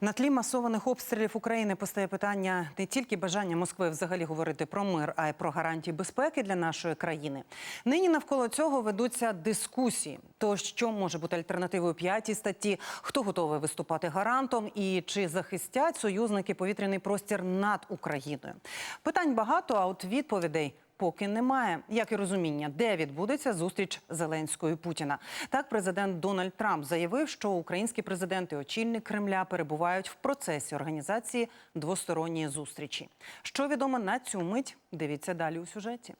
На тлі масованих обстрілів України постає питання не тільки бажання Москви взагалі говорити про мир, а й про гарантії безпеки для нашої країни. Нині навколо цього ведуться дискусії. То що може бути альтернативою п'ятій статті, хто готовий виступати гарантом і чи захистять союзники повітряний простір над Україною? Питань багато, а от відповідей. Поки немає, як і розуміння, де відбудеться зустріч Зеленського і Путіна. Так, президент Дональд Трамп заявив, що українські президенти, очільник Кремля перебувають в процесі організації двосторонньої зустрічі. Що відомо на цю мить? Дивіться далі у сюжеті.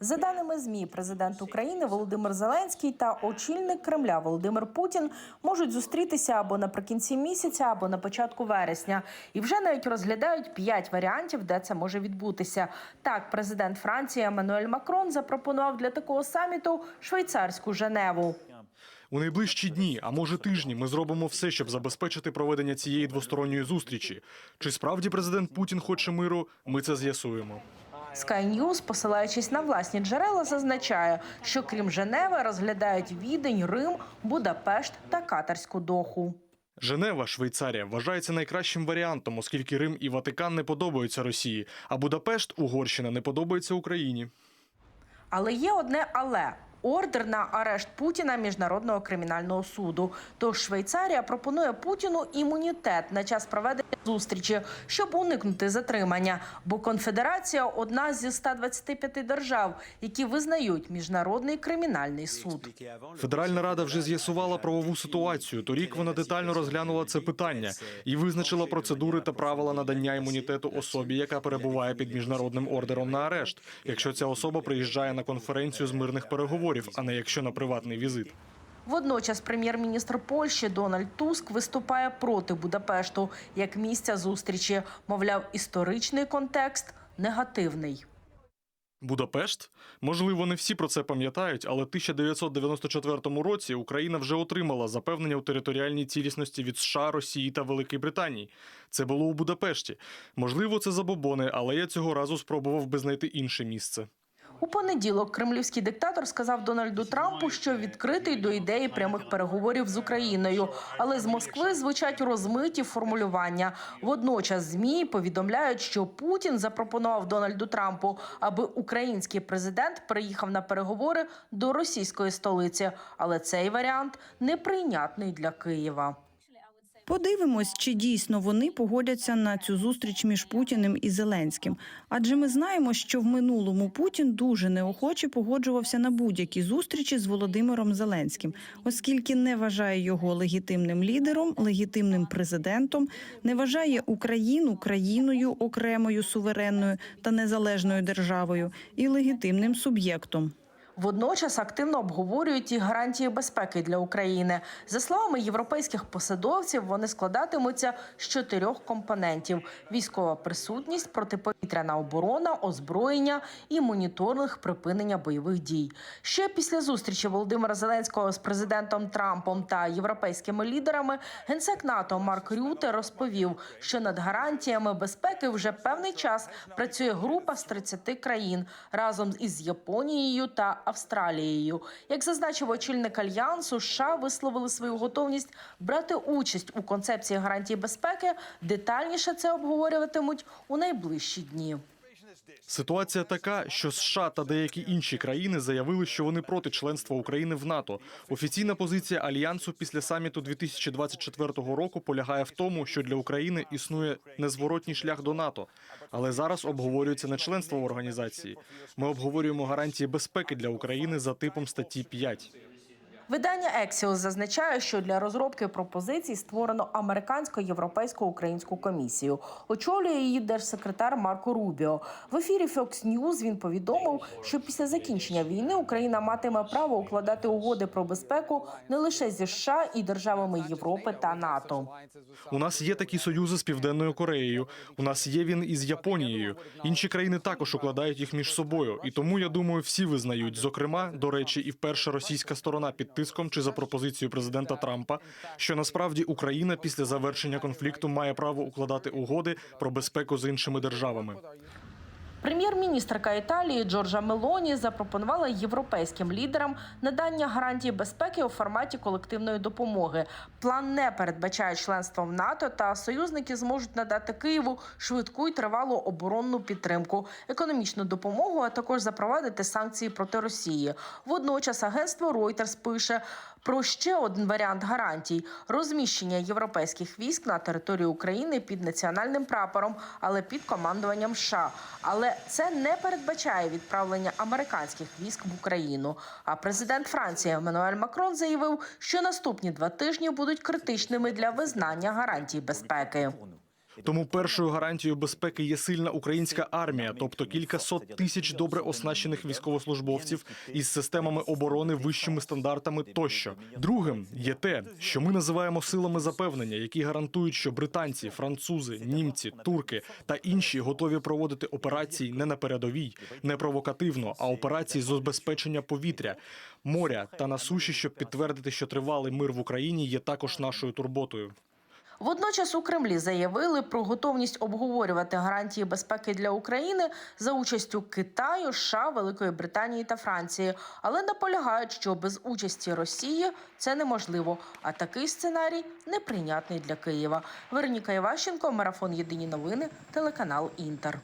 За даними ЗМІ, президент України Володимир Зеленський та очільник Кремля Володимир Путін можуть зустрітися або наприкінці місяця, або на початку вересня. І вже навіть розглядають п'ять варіантів, де це може відбутися. Так, президент Франції Еммануель Макрон запропонував для такого саміту швейцарську Женеву. У найближчі дні, а може тижні, ми зробимо все, щоб забезпечити проведення цієї двосторонньої зустрічі. Чи справді президент Путін хоче миру? Ми це з'ясуємо. Sky News, посилаючись на власні джерела, зазначає, що крім Женеви розглядають Відень, Рим, Будапешт та Катарську доху. Женева, Швейцарія, вважається найкращим варіантом, оскільки Рим і Ватикан не подобаються Росії, а Будапешт, Угорщина, не подобається Україні. Але є одне але. Ордер на арешт Путіна міжнародного кримінального суду. Тож Швейцарія пропонує Путіну імунітет на час проведення зустрічі, щоб уникнути затримання. Бо конфедерація одна зі 125 держав, які визнають міжнародний кримінальний суд. Федеральна рада вже з'ясувала правову ситуацію. Торік вона детально розглянула це питання і визначила процедури та правила надання імунітету особі, яка перебуває під міжнародним ордером на арешт, якщо ця особа приїжджає на конференцію з мирних переговорів, а не якщо на приватний візит. Водночас прем'єр-міністр Польщі Дональд Туск виступає проти Будапешту як місця зустрічі. Мовляв, історичний контекст негативний. Будапешт? Можливо, не всі про це пам'ятають, але в 1994 році Україна вже отримала запевнення у територіальній цілісності від США, Росії та Великої Британії. Це було у Будапешті. Можливо, це забобони, але я цього разу спробував би знайти інше місце. У понеділок кремлівський диктатор сказав Дональду Трампу, що відкритий до ідеї прямих переговорів з Україною, але з Москви звучать розмиті формулювання. Водночас змі повідомляють, що Путін запропонував Дональду Трампу, аби український президент приїхав на переговори до російської столиці. Але цей варіант неприйнятний для Києва. Подивимось, чи дійсно вони погодяться на цю зустріч між Путіним і Зеленським. Адже ми знаємо, що в минулому Путін дуже неохоче погоджувався на будь-які зустрічі з Володимиром Зеленським, оскільки не вважає його легітимним лідером, легітимним президентом, не вважає Україну країною окремою суверенною та незалежною державою і легітимним суб'єктом. Водночас активно обговорюють і гарантії безпеки для України. За словами європейських посадовців, вони складатимуться з чотирьох компонентів: військова присутність, протиповітряна оборона, озброєння і моніторинг припинення бойових дій. Ще після зустрічі Володимира Зеленського з президентом Трампом та європейськими лідерами генсек НАТО Марк Рюте розповів, що над гарантіями безпеки вже певний час працює група з 30 країн разом із Японією та Австралією. Як зазначив очільник альянсу, США висловили свою готовність брати участь у концепції гарантії безпеки. Детальніше це обговорюватимуть у найближчі дні. Ситуація така, що США та деякі інші країни заявили, що вони проти членства України в НАТО. Офіційна позиція альянсу після саміту 2024 року полягає в тому, що для України існує незворотній шлях до НАТО, але зараз обговорюється не членство в організації. Ми обговорюємо гарантії безпеки для України за типом статті 5. Видання Axios зазначає, що для розробки пропозицій створено американсько-європейсько-українську комісію. Очолює її держсекретар Марко Рубіо. В ефірі Fox News він повідомив, що після закінчення війни Україна матиме право укладати угоди про безпеку не лише зі США і державами Європи та НАТО. У нас є такі союзи з Південною Кореєю. У нас є він із Японією. Інші країни також укладають їх між собою. І тому я думаю, всі визнають. Зокрема, до речі, і вперше російська сторона під тиском чи за пропозицією президента Трампа, що насправді Україна після завершення конфлікту має право укладати угоди про безпеку з іншими державами. Прем'єр-міністрка Італії Джорджа Мелоні запропонувала європейським лідерам надання гарантій безпеки у форматі колективної допомоги. План не передбачає членство в НАТО, та союзники зможуть надати Києву швидку і тривалу оборонну підтримку, економічну допомогу, а також запровадити санкції проти Росії. Водночас агентство Reuters пише про ще один варіант гарантій розміщення європейських військ на території України під національним прапором, але під командуванням США. Але це не передбачає відправлення американських військ в Україну. А президент Франції Еммануель Макрон заявив, що наступні два тижні будуть критичними для визнання гарантій безпеки. Тому першою гарантією безпеки є сильна українська армія, тобто кілька сот тисяч добре оснащених військовослужбовців із системами оборони, вищими стандартами тощо. Другим є те, що ми називаємо силами запевнення, які гарантують, що британці, французи, німці, турки та інші готові проводити операції не на передовій, не провокативно, а операції з забезпечення повітря, моря та на суші, щоб підтвердити, що тривалий мир в Україні є також нашою турботою. Водночас у Кремлі заявили про готовність обговорювати гарантії безпеки для України за участю Китаю, США, Великої Британії та Франції, але наполягають, що без участі Росії це неможливо. А такий сценарій неприйнятний для Києва. Вероніка Іващенко, марафон Єдині новини, телеканал Інтер.